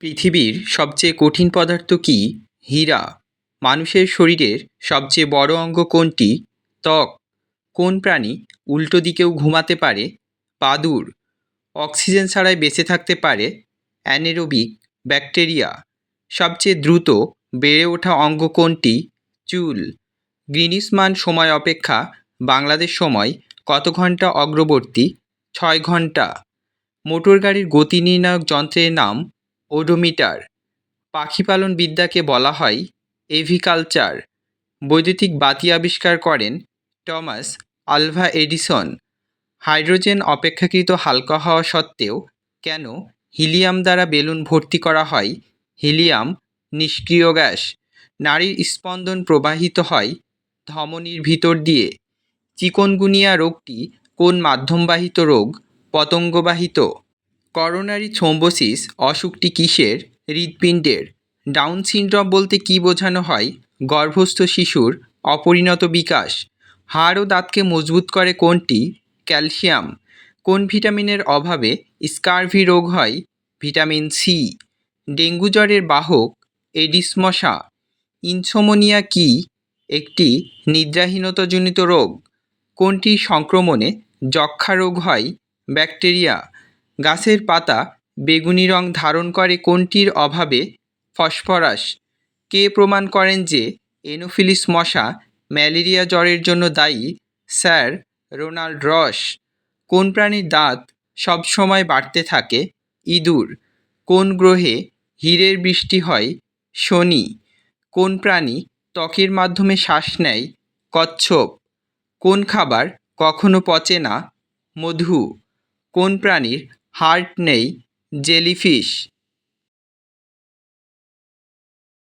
পৃথিবীর সবচেয়ে কঠিন পদার্থ কি? হীরা। মানুষের শরীরের সবচেয়ে বড় অঙ্গ কোনটি? ত্বক। কোন প্রাণী উল্টো দিকেও ঘুমাতে পারে? বাদুড় অক্সিজেন ছাড়াই বেঁচে থাকতে পারে? Anaerobic bacteria. সবচেয়ে দ্রুত বেড়ে ওঠা অঙ্গ কোনটি? চুল। গ্রিনিসমান সময় অপেক্ষা বাংলাদেশ সময় কত ঘণ্টা অগ্রবর্তী? ছয় ঘণ্টা। মোটর গাড়ির গতি নির্ণায়ক যন্ত্রের নাম ওডোমিটার। পাখি পালন বিদ্যাকে বলা হয় এভিকালচার। বৈদ্যুতিক বাতি আবিষ্কার করেন টমাস আলভা এডিসন। হাইড্রোজেন অপেক্ষাকৃত হালকা হওয়া সত্ত্বেও কেন হিলিয়াম দ্বারা বেলুন ভর্তি করা হয়? হিলিয়াম নিষ্ক্রিয় গ্যাস। নারীর স্পন্দন প্রবাহিত হয় ধমনীর ভিতর দিয়ে। চিকনগুনিয়া রোগটি কোন মাধ্যমবাহিত রোগ? পতঙ্গবাহিত। করোনারি থ্রোম্বোসিস অসুখটি কিসের? হৃৎপিণ্ডের। ডাউন সিনড্রোম বলতে কী বোঝানো হয়? গর্ভস্থ শিশুর অপরিণত বিকাশ। হাড় ও দাঁতকে মজবুত করে কোনটি? ক্যালসিয়াম। কোন ভিটামিনের অভাবে স্কারভি রোগ হয়? Vitamin C. ডেঙ্গু জ্বরের বাহক এডিস মশা ইনসোমোনিয়া কি? একটি নিদ্রাহীনতাজনিত রোগ। কোনটি সংক্রমণে যক্ষা রোগ হয়? ব্যাকটেরিয়া। গাছের পাতা বেগুনি রং ধারণ করে কোনটির অভাবে? ফসফরাস। কে প্রমাণ করেন যে এনোফিলিস মশা ম্যালেরিয়া জ্বরের জন্য দায়ী? স্যার রোনাল্ড রস। কোন প্রাণীর দাঁত সবসময় বাড়তে থাকে? ইঁদুর। কোন গ্রহে হীরের বৃষ্টি হয়? শনি। কোন প্রাণী ত্বকের মাধ্যমে শ্বাস নেয়? কচ্ছপ। কোন খাবার কখনো পচে না? মধু। কোন প্রাণীর হার্ট নেই জেলিফিশ।